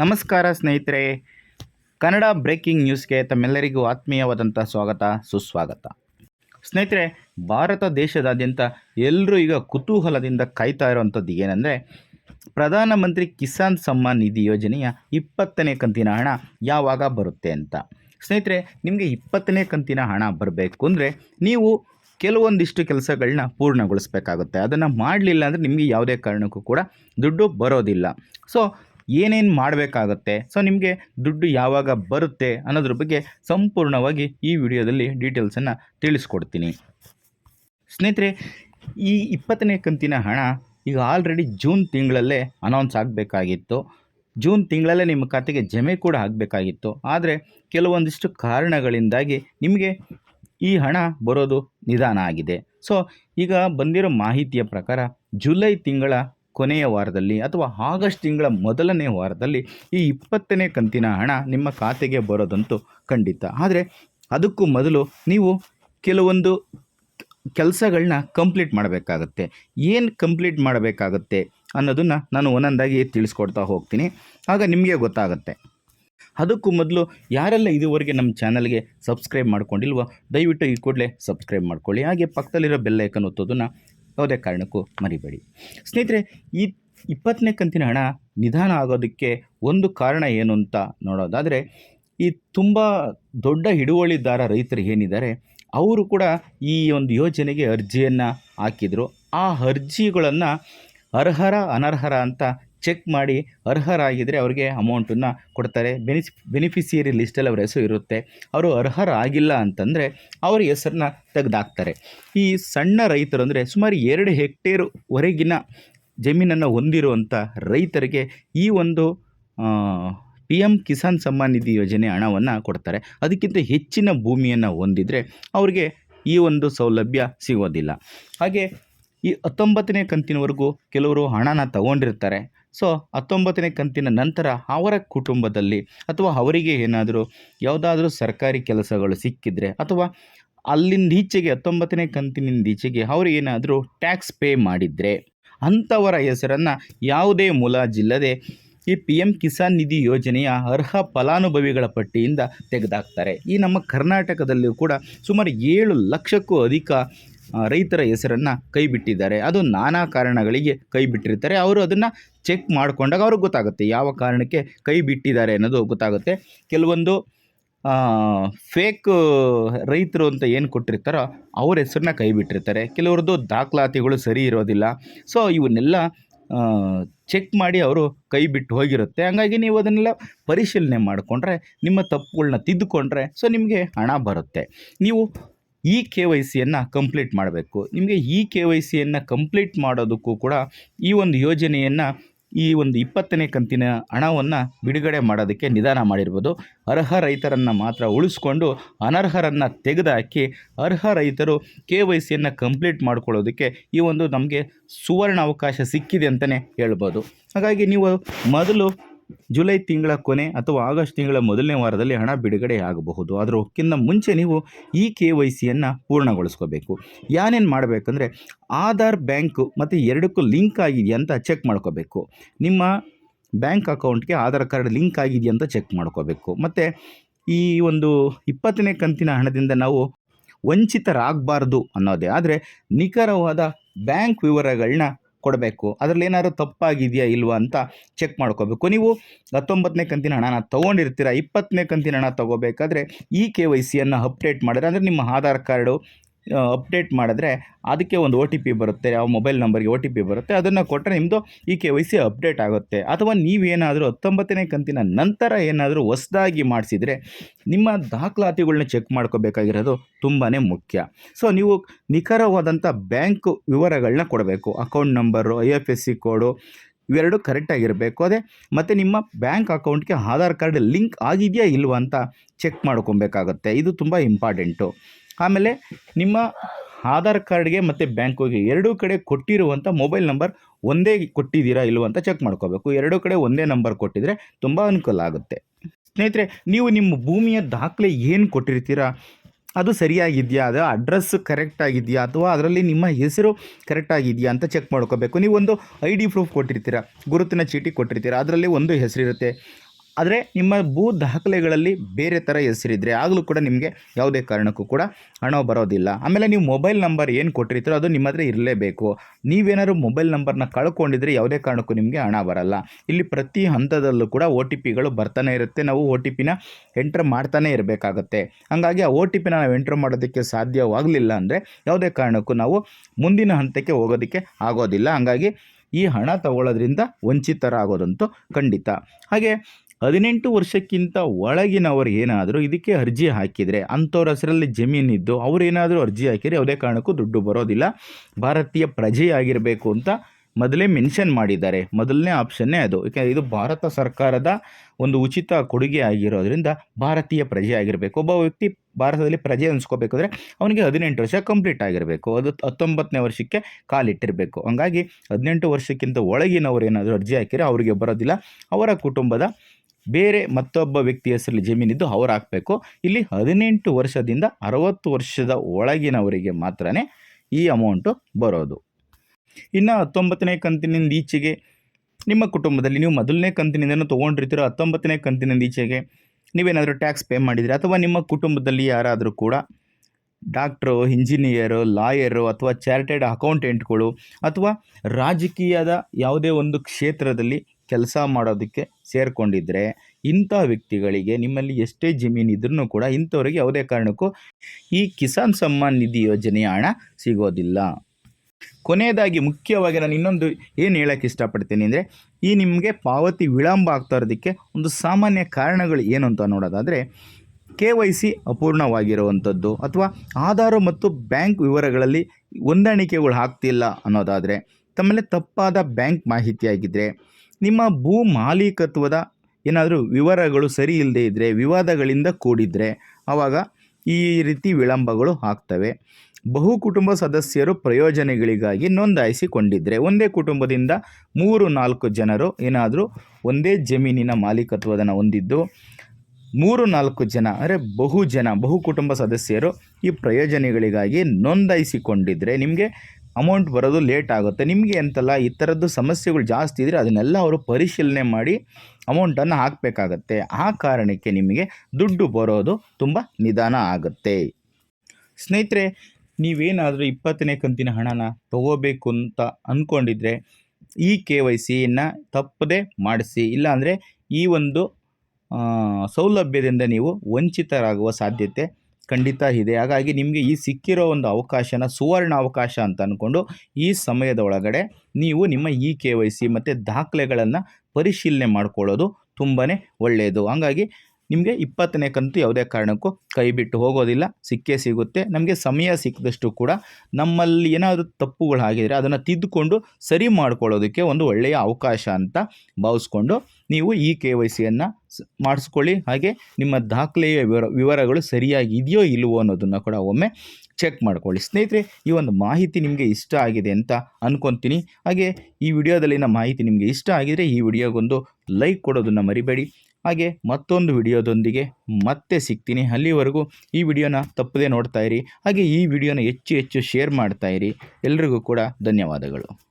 ನಮಸ್ಕಾರ ಸ್ನೇಹಿತರೆ. ಕನ್ನಡ ಬ್ರೇಕಿಂಗ್ ನ್ಯೂಸ್ಗೆ ತಮ್ಮೆಲ್ಲರಿಗೂ ಆತ್ಮೀಯವಾದಂಥ ಸ್ವಾಗತ, ಸುಸ್ವಾಗತ. ಸ್ನೇಹಿತರೆ, ಭಾರತ ದೇಶದಾದ್ಯಂತ ಎಲ್ಲರೂ ಈಗ ಕುತೂಹಲದಿಂದ ಕಾಯ್ತಾ ಇರುವಂಥದ್ದು ಏನಂದರೆ, ಪ್ರಧಾನಮಂತ್ರಿ ಕಿಸಾನ್ ಸಮ್ಮಾನ್ ನಿಧಿ ಯೋಜನೆಯ ಇಪ್ಪತ್ತನೇ ಕಂತಿನ ಹಣ ಯಾವಾಗ ಬರುತ್ತೆ ಅಂತ. ಸ್ನೇಹಿತರೆ, ನಿಮಗೆ ಇಪ್ಪತ್ತನೇ ಕಂತಿನ ಹಣ ಬರಬೇಕು ಅಂದರೆ ನೀವು ಕೆಲವೊಂದಿಷ್ಟು ಕೆಲಸಗಳನ್ನ ಪೂರ್ಣಗೊಳಿಸಬೇಕಾಗುತ್ತೆ. ಅದನ್ನು ಮಾಡಲಿಲ್ಲ ಅಂದರೆ ನಿಮಗೆ ಯಾವುದೇ ಕಾರಣಕ್ಕೂ ಕೂಡ ದುಡ್ಡು ಬರೋದಿಲ್ಲ. ಸೊ ಏನೇನು ಮಾಡಬೇಕಾಗತ್ತೆ? ಸೊ ನಿಮಗೆ ದುಡ್ಡು ಯಾವಾಗ ಬರುತ್ತೆ ಅನ್ನೋದ್ರ ಬಗ್ಗೆ ಸಂಪೂರ್ಣವಾಗಿ ಈ ವಿಡಿಯೋದಲ್ಲಿ ಡೀಟೇಲ್ಸನ್ನು ತಿಳಿಸ್ಕೊಡ್ತೀನಿ. ಸ್ನೇಹಿತರೆ, ಈ ಇಪ್ಪತ್ತನೇ ಕಂತಿನ ಹಣ ಈಗ ಆಲ್ರೆಡಿ ಜೂನ್ ತಿಂಗಳಲ್ಲೇ ಅನೌನ್ಸ್ ಆಗಬೇಕಾಗಿತ್ತು. ಜೂನ್ ತಿಂಗಳಲ್ಲೇ ನಿಮ್ಮ ಖಾತೆಗೆ ಜಮೆ ಕೂಡ ಆಗಬೇಕಾಗಿತ್ತು. ಆದರೆ, ಕೆಲವೊಂದಿಷ್ಟು ಕಾರಣಗಳಿಂದಾಗಿ ನಿಮಗೆ ಈ ಹಣ ಬರೋದು ನಿಧಾನ ಆಗಿದೆ. ಸೊ ಈಗ ಬಂದಿರೋ ಮಾಹಿತಿಯ ಪ್ರಕಾರ ಜುಲೈ ತಿಂಗಳ ಕೊನೆಯ ವಾರದಲ್ಲಿ ಅಥವಾ ಆಗಸ್ಟ್ ತಿಂಗಳ ಮೊದಲನೇ ವಾರದಲ್ಲಿ ಈ ಇಪ್ಪತ್ತನೇ ಕಂತಿನ ಹಣ ನಿಮ್ಮ ಖಾತೆಗೆ ಬರೋದಂತೂ ಖಂಡಿತ. ಆದರೆ ಅದಕ್ಕೂ ಮೊದಲು ನೀವು ಕೆಲವೊಂದು ಕೆಲಸಗಳನ್ನ ಕಂಪ್ಲೀಟ್ ಮಾಡಬೇಕಾಗತ್ತೆ. ಏನು ಕಂಪ್ಲೀಟ್ ಮಾಡಬೇಕಾಗತ್ತೆ ಅನ್ನೋದನ್ನು ನಾನು ಒಂದೊಂದಾಗಿ ತಿಳಿಸ್ಕೊಡ್ತಾ ಹೋಗ್ತೀನಿ. ಆಗ ನಿಮಗೆ ಗೊತ್ತಾಗುತ್ತೆ. ಅದಕ್ಕೂ ಮೊದಲು ಯಾರೆಲ್ಲ ಇದುವರೆಗೆ ನಮ್ಮ ಚಾನಲ್ಗೆ ಸಬ್ಸ್ಕ್ರೈಬ್ ಮಾಡ್ಕೊಂಡಿಲ್ವೋ ದಯವಿಟ್ಟು ಈ ಕೂಡಲೇ ಸಬ್ಸ್ಕ್ರೈಬ್ ಮಾಡ್ಕೊಳ್ಳಿ. ಹಾಗೆ ಪಕ್ಕದಲ್ಲಿರೋ ಬೆಲ್ಲೈಕನ್ ಒತ್ತೋದನ್ನು ಯಾವುದೇ ಕಾರಣಕ್ಕೂ ಮರಿಬೇಡಿ. ಸ್ನೇಹಿತರೆ, ಈ ಇಪ್ಪತ್ತನೇ ಕಂತಿನ ಹಣ ನಿಧಾನ ಆಗೋದಕ್ಕೆ ಒಂದು ಕಾರಣ ಏನು ಅಂತ ನೋಡೋದಾದರೆ, ಈ ತುಂಬ ದೊಡ್ಡ ಹಿಡುವಳಿದಾರ ರೈತರು ಏನಿದ್ದಾರೆ, ಅವರು ಕೂಡ ಈ ಒಂದು ಯೋಜನೆಗೆ ಅರ್ಜಿಯನ್ನು ಹಾಕಿದರು. ಆ ಅರ್ಜಿಗಳನ್ನು ಅರ್ಹರ ಅನರ್ಹರ ಅಂತ ಚೆಕ್ ಮಾಡಿ ಅರ್ಹರಾಗಿದ್ದರೆ ಅವರಿಗೆ ಅಮೌಂಟನ್ನು ಕೊಡ್ತಾರೆ. ಬೆನಿಸ್, ಬೆನಿಫಿಷಿಯರಿ ಲಿಸ್ಟಲ್ಲಿ ಅವರ ಹೆಸರು ಇರುತ್ತೆ. ಅವರು ಅರ್ಹರಾಗಿಲ್ಲ ಅಂತಂದರೆ ಅವ್ರ ಹೆಸರನ್ನ ತೆಗೆದಾಕ್ತಾರೆ. ಈ ಸಣ್ಣ ರೈತರು ಅಂದರೆ ಸುಮಾರು ಎರಡು ಹೆಕ್ಟೇರ್ ವರೆಗಿನ ಜಮೀನನ್ನು ಹೊಂದಿರುವಂಥ ರೈತರಿಗೆ ಈ ಒಂದು ಪಿ ಎಂ ಕಿಸಾನ್ ಸಮ್ಮಾನ್ ನಿಧಿ ಯೋಜನೆ ಹಣವನ್ನು ಕೊಡ್ತಾರೆ. ಅದಕ್ಕಿಂತ ಹೆಚ್ಚಿನ ಭೂಮಿಯನ್ನು ಹೊಂದಿದರೆ ಅವ್ರಿಗೆ ಈ ಒಂದು ಸೌಲಭ್ಯ ಸಿಗೋದಿಲ್ಲ. ಹಾಗೆ ಈ ಹತ್ತೊಂಬತ್ತನೇ ಕಂತಿನವರೆಗೂ ಕೆಲವರು ಹಣನ ತಗೊಂಡಿರ್ತಾರೆ. ಸೊ ಹತ್ತೊಂಬತ್ತನೇ ಕಂತಿನ ನಂತರ ಅವರ ಕುಟುಂಬದಲ್ಲಿ ಅಥವಾ ಅವರಿಗೆ ಏನಾದರೂ ಯಾವುದಾದ್ರೂ ಸರ್ಕಾರಿ ಕೆಲಸಗಳು ಸಿಕ್ಕಿದರೆ ಅಥವಾ ಅಲ್ಲಿಂದ ಈಚೆಗೆ ಹತ್ತೊಂಬತ್ತನೇ ಕಂತಿನಿಂದ ಈಚೆಗೆ ಅವರು ಏನಾದರೂ ಟ್ಯಾಕ್ಸ್ ಪೇ ಮಾಡಿದರೆ ಅಂಥವರ ಹೆಸರನ್ನು ಯಾವುದೇ ಮುಲಾಜಿಲ್ಲದೆ ಈ ಪಿ ಎಂ ಕಿಸಾನ್ ನಿಧಿ ಯೋಜನೆಯ ಅರ್ಹ ಫಲಾನುಭವಿಗಳ ಪಟ್ಟಿಯಿಂದ ತೆಗೆದಾಕ್ತಾರೆ. ಈ ನಮ್ಮ ಕರ್ನಾಟಕದಲ್ಲಿಯೂ ಕೂಡ ಸುಮಾರು ಏಳು ಲಕ್ಷಕ್ಕೂ ಅಧಿಕ ರೈತರ ಹೆಸರನ್ನು ಕೈ ಬಿಟ್ಟಿದ್ದಾರೆ ಅದು ನಾನಾ ಕಾರಣಗಳಿಗೆ ಕೈ ಬಿಟ್ಟಿರ್ತಾರೆ ಅವರು ಅದನ್ನು ಚೆಕ್ ಮಾಡಿಕೊಂಡಾಗ ಅವ್ರಿಗೆ ಗೊತ್ತಾಗುತ್ತೆ ಯಾವ ಕಾರಣಕ್ಕೆ ಕೈ ಬಿಟ್ಟಿದ್ದಾರೆ ಅನ್ನೋದು ಗೊತ್ತಾಗುತ್ತೆ. ಕೆಲವೊಂದು ಫೇಕ್ ರೈತರು ಅಂತ ಏನು ಕೊಟ್ಟಿರ್ತಾರೋ ಅವ್ರ ಹೆಸರನ್ನ ಕೈ ಬಿಟ್ಟಿರ್ತಾರೆ ಕೆಲವ್ರದ್ದು ದಾಖಲಾತಿಗಳು ಸರಿ ಇರೋದಿಲ್ಲ. ಸೊ ಇವನ್ನೆಲ್ಲ ಚೆಕ್ ಮಾಡಿ ಅವರು ಕೈ ಬಿಟ್ಟು ಹೋಗಿರುತ್ತೆ. ಹಾಗಾಗಿ ನೀವು ಅದನ್ನೆಲ್ಲ ಪರಿಶೀಲನೆ ಮಾಡಿಕೊಂಡ್ರೆ, ನಿಮ್ಮ ತಪ್ಪುಗಳನ್ನ ತಿದ್ದುಕೊಂಡ್ರೆ ಸೊ ನಿಮಗೆ ಹಣ ಬರುತ್ತೆ. ನೀವು ಇ ಕೆ ವೈ ಸಿಯನ್ನು ಕಂಪ್ಲೀಟ್ ಮಾಡಬೇಕು. ನಿಮಗೆ ಇ ಕೆ ವೈ ಸಿಯನ್ನು ಕಂಪ್ಲೀಟ್ ಮಾಡೋದಕ್ಕೂ ಕೂಡ ಈ ಒಂದು ಯೋಜನೆಯನ್ನು ಈ ಒಂದು ಇಪ್ಪತ್ತನೇ ಕಂತಿನ ಹಣವನ್ನು ಬಿಡುಗಡೆ ಮಾಡೋದಕ್ಕೆ ನಿಧಾನ ಮಾಡಿರ್ಬೋದು. ಅರ್ಹ ರೈತರನ್ನು ಮಾತ್ರ ಉಳಿಸ್ಕೊಂಡು ಅನರ್ಹರನ್ನು ತೆಗೆದುಹಾಕಿ ಅರ್ಹ ರೈತರು ಕೆ ವೈ ಸಿಯನ್ನು ಕಂಪ್ಲೀಟ್ ಮಾಡ್ಕೊಳ್ಳೋದಕ್ಕೆ ಈ ಒಂದು ನಮಗೆ ಸುವರ್ಣ ಅವಕಾಶ ಸಿಕ್ಕಿದೆ ಅಂತಲೇ ಹೇಳ್ಬೋದು. ಹಾಗಾಗಿ ನೀವು ಮೊದಲು ಜುಲೈ ತಿಂಗಳ ಕೊನೆ ಅಥವಾ ಆಗಸ್ಟ್ ತಿಂಗಳ ಮೊದಲನೇ ವಾರದಲ್ಲಿ ಹಣ ಬಿಡುಗಡೆ ಆಗಬಹುದು ಅದಕ್ಕಿಂತ ಮುಂಚೆ ನೀವು ಈ ಕೆ ವೈ ಸಿಯನ್ನು ಪೂರ್ಣಗೊಳಿಸ್ಕೋಬೇಕು. ಏನೇನು ಮಾಡಬೇಕಂದ್ರೆ ಆಧಾರ್ ಬ್ಯಾಂಕು ಮತ್ತು ಎರಡಕ್ಕೂ ಲಿಂಕ್ ಆಗಿದೆಯಾ ಅಂತ ಚೆಕ್ ಮಾಡ್ಕೋಬೇಕು. ನಿಮ್ಮ ಬ್ಯಾಂಕ್ ಅಕೌಂಟ್ಗೆ ಆಧಾರ್ ಕಾರ್ಡ್ ಲಿಂಕ್ ಆಗಿದೆಯಾ ಅಂತ ಚೆಕ್ ಮಾಡ್ಕೋಬೇಕು. ಮತ್ತು ಈ ಒಂದು ಇಪ್ಪತ್ತನೇ ಕಂತಿನ ಹಣದಿಂದ ನಾವು ವಂಚಿತರಾಗಬಾರ್ದು ಅನ್ನೋದೇ. ಆದರೆ ನಿಖರವಾದ ಬ್ಯಾಂಕ್ ವಿವರಗಳನ್ನ ಕೊಡಬೇಕು. ಅದರಲ್ಲಿ ಏನಾದರೂ ತಪ್ಪಾಗಿದೆಯಾ ಇಲ್ವಾ ಅಂತ ಚೆಕ್ ಮಾಡ್ಕೋಬೇಕು. ನೀವು ಹತ್ತೊಂಬತ್ತನೇ ಕಂತಿನ ಹಣನ ತೊಗೊಂಡಿರ್ತೀರ, ಇಪ್ಪತ್ತನೇ ಕಂತಿನ ಹಣ ತೊಗೋಬೇಕಾದ್ರೆ ಈ ಕೆ ವೈ ಸಿಯನ್ನು ಅಪ್ಡೇಟ್ ಮಾಡಿದ್ರೆ ಅಂದರೆ ನಿಮ್ಮ ಆಧಾರ್ ಕಾರ್ಡು ಅಪ್ಡೇಟ್ ಮಾಡಿದ್ರೆ ಅದಕ್ಕೆ ಒಂದು ಒ ಟಿ ಪಿ ಬರುತ್ತೆ, ಆ ಮೊಬೈಲ್ ನಂಬರ್ಗೆ ಒ ಟಿ ಪಿ ಬರುತ್ತೆ, ಅದನ್ನು ಕೊಟ್ಟರೆ ನಿಮ್ಮದು ಈ ಕೆ ವೈ ಸಿ ಅಪ್ಡೇಟ್ ಆಗುತ್ತೆ. ಅಥವಾ ನೀವೇನಾದರೂ ಹತ್ತೊಂಬತ್ತನೇ ಕಂತಿನ ನಂತರ ಏನಾದರೂ ಹೊಸದಾಗಿ ಮಾಡಿಸಿದರೆ ನಿಮ್ಮ ದಾಖಲಾತಿಗಳನ್ನ ಚೆಕ್ ಮಾಡ್ಕೋಬೇಕಾಗಿರೋದು ತುಂಬಾ ಮುಖ್ಯ. ಸೊ ನೀವು ನಿಖರವಾದಂಥ ಬ್ಯಾಂಕ್ ವಿವರಗಳನ್ನ ಕೊಡಬೇಕು. Account number I F S C code ಇವೆರಡು ಕರೆಕ್ಟಾಗಿರಬೇಕು ಅದೇ ಮತ್ತು ನಿಮ್ಮ ಬ್ಯಾಂಕ್ ಅಕೌಂಟ್ಗೆ ಆಧಾರ್ ಕಾರ್ಡ್ ಲಿಂಕ್ ಆಗಿದೆಯಾ ಇಲ್ವಾ ಅಂತ ಚೆಕ್ ಮಾಡ್ಕೊಬೇಕಾಗತ್ತೆ. ಇದು ತುಂಬ ಇಂಪಾರ್ಟೆಂಟು ಆಮೇಲೆ ನಿಮ್ಮ ಆಧಾರ್ ಕಾರ್ಡ್ಗೆ ಮತ್ತು ಬ್ಯಾಂಕಿಗೆ ಎರಡೂ ಕಡೆ ಕೊಟ್ಟಿರುವಂಥ ಮೊಬೈಲ್ ನಂಬರ್ ಒಂದೇ ಕೊಟ್ಟಿದ್ದೀರಾ ಇಲ್ಲವೋ ಅಂತ ಚೆಕ್ ಮಾಡ್ಕೋಬೇಕು. ಎರಡೂ ಕಡೆ ಒಂದೇ ನಂಬರ್ ಕೊಟ್ಟಿದ್ರೆ ತುಂಬ ಅನುಕೂಲ ಆಗುತ್ತೆ. ಸ್ನೇಹಿತರೆ, ನೀವು ನಿಮ್ಮ ಭೂಮಿಯ ದಾಖಲೆ ಏನು ಕೊಟ್ಟಿರ್ತೀರಾ? ಅದು ಸರಿಯಾಗಿದೆಯಾ? ಅದು ಅಡ್ರೆಸ್ ಕರೆಕ್ಟ್ ಆಗಿದೆಯಾ ಅಥವಾ ಅದರಲ್ಲಿ ನಿಮ್ಮ ಹೆಸರು ಕರೆಕ್ಟ್ ಆಗಿದೆಯಾ ಅಂತ ಚೆಕ್ ಮಾಡ್ಕೋಬೇಕು. ನೀವು ಒಂದು ಐ ಡಿ ಪ್ರೂಫ್ ಕೊಟ್ಟಿರ್ತೀರಾ? ಗುರುತಿನ ಚೀಟಿ ಕೊಟ್ಟಿರ್ತೀರ? ಅದರಲ್ಲಿ ಒಂದು ಹೆಸರಿರುತ್ತೆ. ಆದರೆ ನಿಮ್ಮ ಭೂ ದಾಖಲೆಗಳಲ್ಲಿ ಬೇರೆ ಥರ ಹೆಸರಿದ್ರೆ ಆಗಲೂ ಕೂಡ ನಿಮಗೆ ಯಾವುದೇ ಕಾರಣಕ್ಕೂ ಕೂಡ ಹಣ ಬರೋದಿಲ್ಲ. ಆಮೇಲೆ ನೀವು ಮೊಬೈಲ್ ನಂಬರ್ ಏನು ಕೊಟ್ಟಿರ್ತೀರೋ ಅದು ನಿಮ್ಮ ಹತ್ರ ಇರಲೇಬೇಕು. ನೀವೇನಾದ್ರು ಮೊಬೈಲ್ ನಂಬರ್ನ ಕಳ್ಕೊಂಡಿದ್ರೆ ಯಾವುದೇ ಕಾರಣಕ್ಕೂ ನಿಮಗೆ ಹಣ ಬರಲ್ಲ. ಇಲ್ಲಿ ಪ್ರತಿ ಹಂತದಲ್ಲೂ ಕೂಡ ಒ ಟಿ ಪಿಗಳು ಬರ್ತಾನೆ ಇರುತ್ತೆ. ನಾವು ಒ ಟಿ ಪಿನ ಎಂಟ್ರ್ ಮಾಡ್ತಾನೇ ಇರಬೇಕಾಗತ್ತೆ. ಹಾಗಾಗಿ ಆ ಒ ಟಿ ಪಿನ ನಾವು ಎಂಟ್ರ್ ಮಾಡೋದಕ್ಕೆ ಸಾಧ್ಯವಾಗಲಿಲ್ಲ ಅಂದರೆ ಯಾವುದೇ ಕಾರಣಕ್ಕೂ ನಾವು ಮುಂದಿನ ಹಂತಕ್ಕೆ ಹೋಗೋದಕ್ಕೆ ಆಗೋದಿಲ್ಲ. ಹಾಗಾಗಿ ಈ ಹಣ ತಗೊಳ್ಳೋದ್ರಿಂದ ವಂಚಿತರಾಗೋದಂತೂ ಖಂಡಿತ. ಹಾಗೆ ಹದಿನೆಂಟು ವರ್ಷಕ್ಕಿಂತ ಒಳಗಿನವರು ಏನಾದರೂ ಇದಕ್ಕೆ ಅರ್ಜಿ ಹಾಕಿದರೆ, ಅಂಥವ್ರ ಹೆಸರಲ್ಲಿ ಜಮೀನಿದ್ದು ಅವ್ರು ಏನಾದರೂ ಅರ್ಜಿ ಹಾಕಿದರೆ ಯಾವುದೇ ಕಾರಣಕ್ಕೂ ದುಡ್ಡು ಬರೋದಿಲ್ಲ. ಭಾರತೀಯ ಪ್ರಜೆಯಾಗಿರಬೇಕು ಅಂತ ಮೊದಲೇ ಮೆನ್ಷನ್ ಮಾಡಿದ್ದಾರೆ. ಮೊದಲನೇ ಆಪ್ಷನ್ನೇ ಅದು. ಯಾಕೆಂದರೆ ಇದು ಭಾರತ ಸರ್ಕಾರದ ಒಂದು ಉಚಿತ ಕೊಡುಗೆ ಆಗಿರೋದ್ರಿಂದ ಭಾರತೀಯ ಪ್ರಜೆ ಆಗಿರಬೇಕು ಒಬ್ಬ ವ್ಯಕ್ತಿ ಭಾರತದಲ್ಲಿ ಪ್ರಜೆ ಅನ್ಸ್ಕೋಬೇಕಂದ್ರೆ ಅವನಿಗೆ ಹದಿನೆಂಟು ವರ್ಷ ಕಂಪ್ಲೀಟ್ ಆಗಿರಬೇಕು. ಅದು ಹತ್ತೊಂಬತ್ತನೇ ವರ್ಷಕ್ಕೆ ಕಾಲಿಟ್ಟಿರಬೇಕು. ಹಂಗಾಗಿ ಹದಿನೆಂಟು ವರ್ಷಕ್ಕಿಂತ ಒಳಗಿನವರು ಏನಾದರೂ ಅರ್ಜಿ ಹಾಕಿದರೆ ಅವರಿಗೆ ಬರೋದಿಲ್ಲ. ಅವರ ಕುಟುಂಬದ ಬೇರೆ ಮತ್ತೊಬ್ಬ ವ್ಯಕ್ತಿ ಹೆಸರಲ್ಲಿ ಜಮೀನಿದ್ದು ಅವ್ರು ಹಾಕಬೇಕು ಇಲ್ಲಿ ಹದಿನೆಂಟು ವರ್ಷದಿಂದ ಅರವತ್ತು ವರ್ಷದ ಒಳಗಿನವರಿಗೆ ಮಾತ್ರ ಈ ಅಮೌಂಟು ಬರೋದು. ಇನ್ನು ಹತ್ತೊಂಬತ್ತನೇ ಕಂತಿನಿಂದ ಈಚೆಗೆ ನಿಮ್ಮ ಕುಟುಂಬದಲ್ಲಿ ನೀವು ಮೊದಲನೇ ಕಂತಿನಿಂದನೂ ತೊಗೊಂಡಿರ್ತೀರೋ ಹತ್ತೊಂಬತ್ತನೇ ಕಂತಿನಿಂದ ಈಚೆಗೆ ನೀವೇನಾದರೂ ಟ್ಯಾಕ್ಸ್ ಪೇ ಮಾಡಿದರೆ ಅಥವಾ ನಿಮ್ಮ ಕುಟುಂಬದಲ್ಲಿ ಯಾರಾದರೂ ಕೂಡ ಡಾಕ್ಟ್ರು ಇಂಜಿನಿಯರು ಲಾಯರು ಅಥವಾ ಚಾರ್ಟೆಡ್ ಅಕೌಂಟೆಂಟ್ಗಳು ಅಥವಾ ರಾಜಕೀಯದ ಯಾವುದೇ ಒಂದು ಕ್ಷೇತ್ರದಲ್ಲಿ ಕೆಲಸ ಮಾಡೋದಕ್ಕೆ ಸೇರಿಕೊಂಡಿದ್ದರೆ ಇಂಥ ವ್ಯಕ್ತಿಗಳಿಗೆ ನಿಮ್ಮಲ್ಲಿ ಎಷ್ಟೇ ಜಮೀನು ಇದ್ರೂ ಕೂಡ ಇಂಥವ್ರಿಗೆ ಯಾವುದೇ ಕಾರಣಕ್ಕೂ ಈ ಕಿಸಾನ್ ಸಮ್ಮಾನ್ ನಿಧಿ ಯೋಜನೆಯ ಹಣ ಸಿಗೋದಿಲ್ಲ. ಕೊನೆಯದಾಗಿ ಮುಖ್ಯವಾಗಿ ನಾನು ಇನ್ನೊಂದು ಏನು ಹೇಳೋಕ್ಕೆ ಇಷ್ಟಪಡ್ತೀನಿ ಅಂದರೆ ಈ ನಿಮಗೆ ಪಾವತಿ ವಿಳಂಬ ಆಗ್ತಾ ಇರೋದಕ್ಕೆ ಒಂದು ಸಾಮಾನ್ಯ ಕಾರಣಗಳು ಏನು ಅಂತ ನೋಡೋದಾದರೆ ಕೆ ವೈ ಸಿ ಅಪೂರ್ಣವಾಗಿರುವಂಥದ್ದು ಅಥವಾ ಆಧಾರ ಮತ್ತು ಬ್ಯಾಂಕ್ ವಿವರಗಳಲ್ಲಿ ಹೊಂದಾಣಿಕೆಗಳು ಆಗ್ತಿಲ್ಲ ಅನ್ನೋದಾದರೆ ತಮ್ಮಲ್ಲಿ ತಪ್ಪಾದ ಬ್ಯಾಂಕ್ ಮಾಹಿತಿಯಾಗಿದ್ದರೆ ನಿಮ್ಮ ಭೂ ಮಾಲೀಕತ್ವದ ಏನಾದರೂ ವಿವರಗಳು ಸರಿ ಇಲ್ಲದೇ ಇದ್ದರೆ ವಿವಾದಗಳಿಂದ ಕೂಡಿದರೆ ಆವಾಗ ಈ ರೀತಿ ವಿಳಂಬಗಳು ಆಗ್ತವೆ. ಬಹು ಕುಟುಂಬ ಸದಸ್ಯರು ಪ್ರಯೋಜನಗಳಿಗಾಗಿ ನೋಂದಾಯಿಸಿಕೊಂಡಿದ್ದರೆ ಒಂದೇ ಕುಟುಂಬದಿಂದ ಮೂರು, ನಾಲ್ಕು ಜನರು ಏನಾದರೂ ಒಂದೇ ಜಮೀನಿನ ಮಾಲೀಕತ್ವದನ್ನು ಹೊಂದಿದ್ದು, ಮೂರು, ನಾಲ್ಕು ಜನ ಅಂದರೆ ಬಹು ಜನ, ಬಹು ಕುಟುಂಬ ಸದಸ್ಯರು ಈ ಪ್ರಯೋಜನಗಳಿಗಾಗಿ ನೋಂದಾಯಿಸಿಕೊಂಡಿದ್ದರೆ ನಿಮಗೆ ಅಮೌಂಟ್ ಬರೋದು ಲೇಟ್ ಆಗುತ್ತೆ. ನಿಮಗೆ ಅಂತಲ್ಲ ಈ ಥರದ್ದು ಸಮಸ್ಯೆಗಳು ಜಾಸ್ತಿ ಇದ್ದರೆ ಅದನ್ನೆಲ್ಲ ಅವರು ಪರಿಶೀಲನೆ ಮಾಡಿ ಅಮೌಂಟನ್ನು ಹಾಕಬೇಕಾಗತ್ತೆ. ಆ ಕಾರಣಕ್ಕೆ ನಿಮಗೆ ದುಡ್ಡು ಬರೋದು ತುಂಬ ನಿಧಾನ ಆಗುತ್ತೆ. ಸ್ನೇಹಿತರೆ, ನೀವೇನಾದರೂ ಇಪ್ಪತ್ತನೇ ಕಂತಿನ ಹಣನ ತಗೋಬೇಕು ಅಂತ ಅಂದ್ಕೊಂಡಿದ್ರೆ ಈ ಕೆ ವೈ ಸಿಯನ್ನು ತಪ್ಪದೇ ಮಾಡಿಸಿ. ಇಲ್ಲಾಂದರೆ ಈ ಒಂದು ಸೌಲಭ್ಯದಿಂದ ನೀವು ವಂಚಿತರಾಗುವ ಸಾಧ್ಯತೆ ಖಂಡಿತ ಇದೆ. ಹಾಗಾಗಿ ನಿಮಗೆ ಈ ಸಿಕ್ಕಿರೋ ಒಂದು ಅವಕಾಶನ, ಸುವರ್ಣ ಅವಕಾಶ ಅಂತ ಅಂದ್ಕೊಂಡು ಈ ಸಮಯದ ಒಳಗಡೆ ನೀವು ನಿಮ್ಮ ಇ ಕೆ ವೈ ಸಿ ಮತ್ತು ದಾಖಲೆಗಳನ್ನು ಪರಿಶೀಲನೆ ಮಾಡ್ಕೊಳ್ಳೋದು ತುಂಬಾ ಒಳ್ಳೆಯದು ಹಾಗಾಗಿ ನಿಮಗೆ ಇಪ್ಪತ್ತನೇ ಕಂತು ಯಾವುದೇ ಕಾರಣಕ್ಕೂ ಕೈ ಬಿಟ್ಟು ಹೋಗೋದಿಲ್ಲ, ಸಿಕ್ಕೇ ಸಿಗುತ್ತೆ. ನಮಗೆ ಸಮಯ ಸಿಕ್ಕಿದಷ್ಟು ಕೂಡ ನಮ್ಮಲ್ಲಿ ಏನಾದರೂ ತಪ್ಪುಗಳು ಆಗಿದರೆ ಅದನ್ನು ತಿದ್ದುಕೊಂಡು ಸರಿ ಮಾಡ್ಕೊಳ್ಳೋದಕ್ಕೆ ಒಂದು ಒಳ್ಳೆಯ ಅವಕಾಶ ಅಂತ ಭಾವಿಸ್ಕೊಂಡು ನೀವು ಈ ಕೆ ವೈ ಸಿಯನ್ನು ಮಾಡಿಸ್ಕೊಳ್ಳಿ. ಹಾಗೆ ನಿಮ್ಮ ದಾಖಲೆಯ ವಿವರ, ವಿವರಗಳು ಸರಿಯಾಗಿ ಇದೆಯೋ ಇಲ್ಲವೋ ಅನ್ನೋದನ್ನು ಕೂಡ ಒಮ್ಮೆ ಚೆಕ್ ಮಾಡ್ಕೊಳ್ಳಿ. ಸ್ನೇಹಿತರೆ, ಈ ಒಂದು ಮಾಹಿತಿ ನಿಮಗೆ ಇಷ್ಟ ಆಗಿದೆ ಅಂತ ಅಂದ್ಕೊತೀನಿ ಹಾಗೆ ಈ ವಿಡಿಯೋದಲ್ಲಿನ ಮಾಹಿತಿ ನಿಮಗೆ ಇಷ್ಟ ಆಗಿದರೆ ಈ ವಿಡಿಯೋಗೊಂದು ಲೈಕ್ ಕೊಡೋದನ್ನು ಮರಿಬೇಡಿ. ಹಾಗೆ ಮತ್ತೊಂದು ವಿಡಿಯೋದೊಂದಿಗೆ ಮತ್ತೆ ಸಿಗ್ತೀನಿ. ಅಲ್ಲಿವರೆಗೂ ಈ ವಿಡಿಯೋನ ತಪ್ಪದೇ ನೋಡ್ತಾ ಇರಿ. ಹಾಗೆ ಈ ವಿಡಿಯೋನ ಹೆಚ್ಚು ಹೆಚ್ಚು ಶೇರ್ ಇರಿ. ಎಲ್ರಿಗೂ ಕೂಡ ಧನ್ಯವಾದಗಳು.